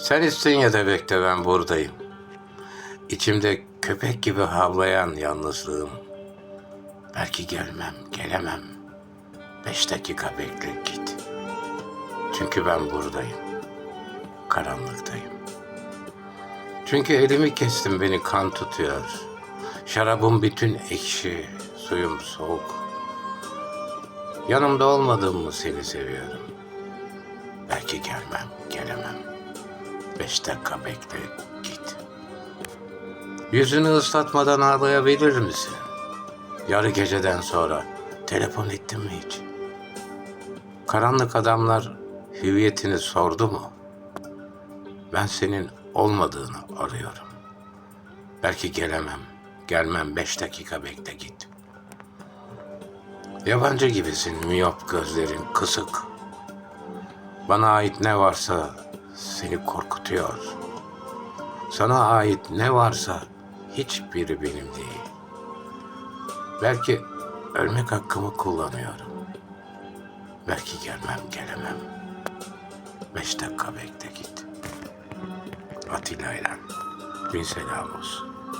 Sen İstinye'de bekle ben buradayım. İçimde köpek gibi havlayan yalnızlığım. Belki gelmem, gelemem. Beş dakika bekle git. Çünkü ben buradayım. Karanlıktayım. Çünkü elimi kestim beni kan tutuyor. Şarabım bütün ekşi, suyum soğuk. Yanımda olmadığımı seni seviyorum. Belki gelmem, gelemem. Beş dakika bekle, git. Yüzünü ıslatmadan ağlayabilir misin? Yarı geceden sonra telefon ettin mi hiç? Karanlık adamlar hüviyetini sordu mu? Ben senin olmadığını arıyorum. Belki gelemem, gelmem beş dakika bekle git. Yabancı gibisin, miyop gözlerin kısık. Bana ait ne varsa seni korkutuyor. Sana ait ne varsa hiçbiri benim değil. Belki ölmek hakkımı kullanıyorum. Belki gelmem gelemem. Beş dakika bekle git. Atilla ile bin selam olsun.